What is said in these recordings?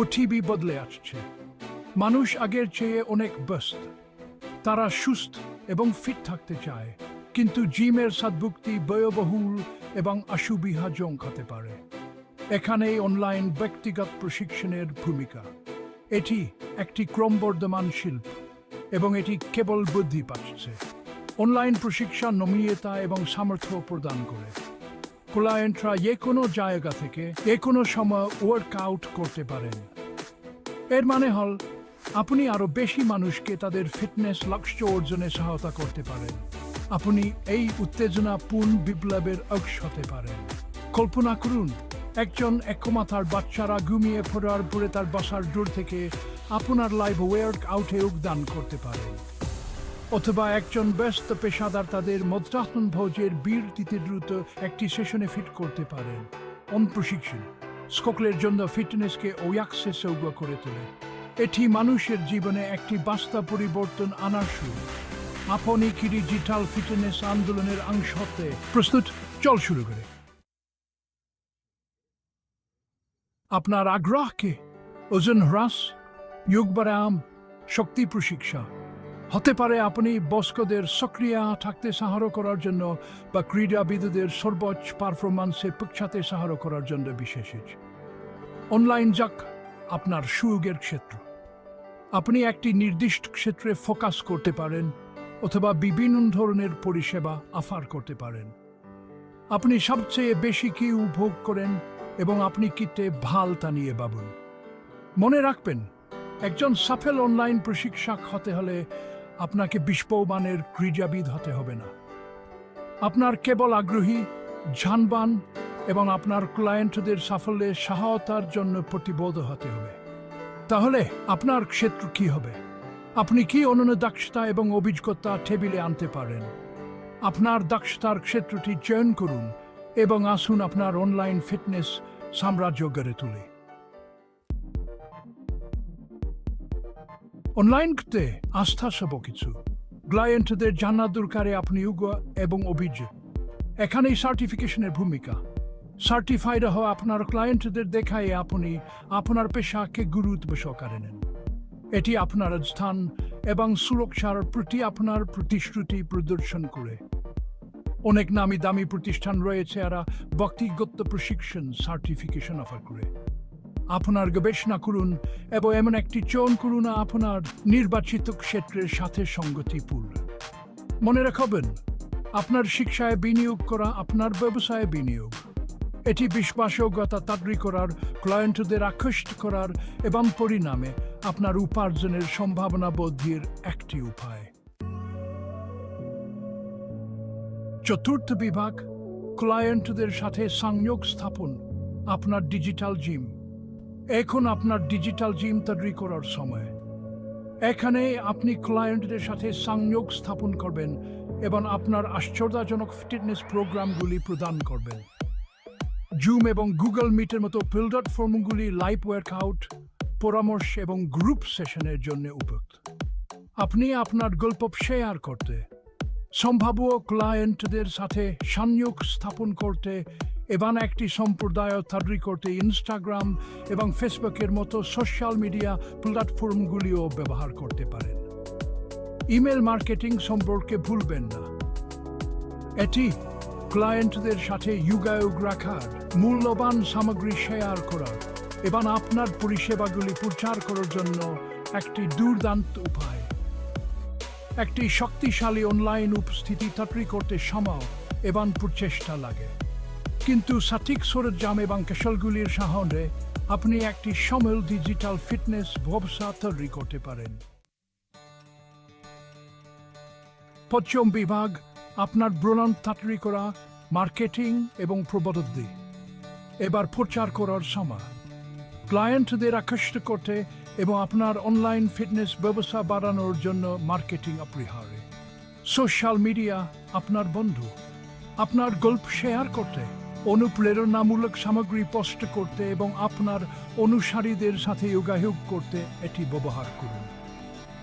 পৃথিবী বদলে আসছে। মানুষ আগের চেয়ে অনেক ব্যস্ত। তারা সুস্থ এবং ফিট থাকতে চায়, কিন্তু জিমের সাদভুক্তি ব্যয়বহুল এবং অসুবিধাজনক হতে পারে। এখানে অনলাইন ব্যক্তিগত প্রশিক্ষণের ভূমিকা। এটি একটি ক্রমবর্ধমান শিল্প এবং এটি কেবল বৃদ্ধি পাচ্ছে। অনলাইন প্রশিক্ষণ নমনীয়তা এবং সামর্থ্য প্রদান করে। ক্লায়েন্টরা যে কোনো জায়গা থেকে যে কোনো সময় ওয়ার্কআউট করতে পারেন। এর মানে হল, আপনি আরও বেশি মানুষকে তাদের ফিটনেস লক্ষ্য অর্জনে সহায়তা করতে পারেন। আপনি এই উত্তেজনাপূর্ণ বিপ্লবের অংশ হতে পারেন। কল্পনা করুন, একজন একমাতার বাচ্চারা ঘুমিয়ে পড়ার পরে তার বাসার দূর থেকে আপনার লাইভ ওয়ার্ক আউটে যোগদান করতে পারেন। অথবা একজন ব্যস্ত পেশাদার তাদের মধ্যাহ্ন ভোজের বিরতিতে দ্রুত একটি সেশনে ফিট করতে পারেন। অন প্রশিক্ষণ সকলের জন্য ফিটনেসকে অ্যাক্সেসযোগ্য করে তোলে। এটি মানুষের জীবনে একটি বাস্তব পরিবর্তন আনার শুরু আপনি কি ডিজিটাল ফিটনেস আন্দোলনের অংশ হতে প্রস্তুত? চল শুরু করে। আপনার আগ্রহকে ওজন হ্রাস, যোগ ব্যায়াম, শক্তি প্রশিক্ষা হতে পারে আপনি বস্কদের সক্রিয়া থাকতে সাহায্য করার জন্য বা ক্রীড়াবিদদের সর্বোচ্চ পারফরমেন্সে পৌঁছাতে সাহায্য করার জন্য বিশেষিত অনলাইন যাক, আপনার সুযোগের ক্ষেত্র। আপনি একটি নির্দিষ্ট ক্ষেত্রে ফোকাস করতে পারেন অথবা বিভিন্ন ধরনের পরিষেবা অফার করতে পারেন। আপনি সবচেয়ে বেশি কি উপভোগ করেন এবং আপনি কিতে ভালো তা নিয়ে ভাবুন। মনে রাখবেন, একজন সফল অনলাইন প্রশিক্ষক হতে হলে আপনাকে বিশ্বমানের ক্রীড়াবিদ হতে হবে না। আপনার কেবল আগ্রহী ঝানবান এবং আপনার ক্লায়েন্টদের সাফল্যে সহায়তার জন্য প্রতিবোধ হতে হবে। তাহলে আপনার ক্ষেত্র কি হবে? আপনি কি অনন্য দক্ষতা এবং অভিজ্ঞতা টেবিলে আনতে পারেন? আপনার দক্ষতার ক্ষেত্রটি চয়ন করুন এবং আসুন আপনার অনলাইন ফিটনেস সাম্রাজ্য গড়ে তুলে। অনলাইন করতে আস্থা সব কিছু ক্লায়েন্টদের জানা দরকারে আপনি উগ এবং অভিযোগ এখানেই সার্টিফিকেশনের ভূমিকা সার্টিফাইড হওয়া আপনার ক্লায়েন্টদের দেখায় আপনি আপনার পেশাকে গুরুত্ব সহকারে নেন এটি আপনার স্থান এবং সুরক্ষার প্রতি আপনার প্রতিশ্রুতি প্রদর্শন করে অনেক নামি দামি প্রতিষ্ঠান রয়েছে এরা ব্যক্তিগত প্রশিক্ষণ সার্টিফিকেশন অফার করে আপনার গবেষণা করুন এবং এমন একটি চয়ন করুন আপনার নির্বাচিত ক্ষেত্রের সাথে সঙ্গতিপূর্ণ। মনে রাখবেন, আপনার শিক্ষায় বিনিয়োগ করা, আপনার ব্যবসায় বিনিয়োগ। এটি বিশ্বাসযোগ্যতা তাদ্রি করার ক্লায়েন্টদের আকৃষ্ট করার এবং পরিণামে আপনার উপার্জনের সম্ভাবনা বৃদ্ধির একটি উপায়। চতুর্থ বিভাগ ক্লায়েন্টদের সাথে সংযোগ স্থাপন, আপনার ডিজিটাল জিম এখন আপনার ডিজিটাল জিম তৈরি করার সময়। এখানে আপনি ক্লায়েন্টদের সাথে সংযোগ স্থাপন করবেন এবং আপনার আশ্চর্যজনক ফিটনেস প্রোগ্রামগুলি প্রদান করবেন। জুম এবং গুগল মিটের মতো প্লাটফর্মগুলি ফর্মগুলি লাইভ ওয়ার্কআউট পরামর্শ এবং গ্রুপ সেশনের জন্য উপযুক্ত। আপনি আপনার গল্প শেয়ার করতে, সম্ভাব্য ক্লায়েন্টদের সাথে সংযোগ স্থাপন করতে এবং একটি সম্প্রদায় তৈরি করতে ইনস্টাগ্রাম এবং ফেসবুকের মতো সোশ্যাল মিডিয়া প্ল্যাটফর্মগুলিও ব্যবহার করতে পারেন। ইমেল মার্কেটিং সম্পর্কে ভুলবেন না। এটি ক্লায়েন্টদের সাথে যোগাযোগ রাখার মূল্যবান সামগ্রী শেয়ার করার এবং আপনার পরিষেবাগুলি প্রচার করার জন্য একটি দুর্দান্ত উপায়। একটি শক্তিশালী অনলাইন উপস্থিতি তৈরি করতে সময় এবং প্রচেষ্টা লাগে। কিন্তু সঠিক সরঞ্জাম এবং কৌশলগুলির সাহায্যে আপনি একটি সমল ডিজিটাল ফিটনেস ব্যবসা তৈরি করতে পারেন। পঞ্চম বিভাগ, আপনার ব্রণন তৈরি করা, মার্কেটিং এবং প্রবদ্ধি এবার প্রচার করার সময়। ক্লায়েন্টদের আকর্ষিত করতে এবং আপনার অনলাইন ফিটনেস ব্যবসা বাড়ানোর জন্য মার্কেটিং অপরিহার্য। সোশ্যাল মিডিয়া আপনার বন্ধু, আপনার গল্প শেয়ার করতে। অনুপ্রেরণামূলক সামগ্রী পোস্ট করতে এবং আপনার অনুসারীদের সাথে যোগাযোগ করতে এটি ব্যবহার করুন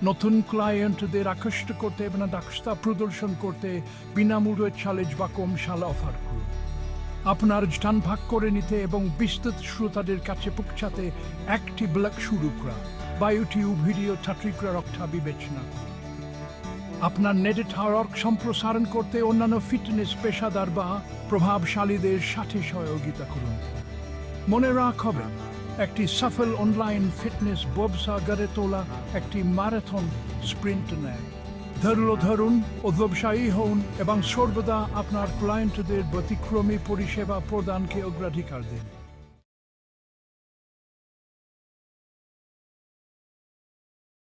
নতুন ক্লায়েন্টদের আকৃষ্ট করতে এবং দক্ষতা প্রদর্শন করতে বিনামূল্যে চ্যালেঞ্জ বা কম সাল অফার করুন আপনার স্থান ভাগ করে নিতে এবং বিস্তৃত শ্রোতাদের কাছে পৌঁছাতে একটি ব্লগ শুরু করা বা ইউটিউব ভিডিও ছাত্রিকরা রক্ষা বিবেচনা করুন। আপনার নেটওয়ার্ক সম্প্রসারণ করতে অন্যান্য ফিটনেস পেশাদার বা প্রভাবশালীদের সাথে সহযোগিতা করুন। মনে রাখবেন, একটি সফল অনলাইন ফিটনেস ব্যবসা গড়ে তোলা একটি ম্যারাথন স্প্রিন্ট নেয়। ধৈর্য ধরুন ও ব্যবসায়ী হন এবং সর্বদা আপনার ক্লায়েন্টদের ব্যতিক্রমী পরিষেবা প্রদানকে অগ্রাধিকার দিন।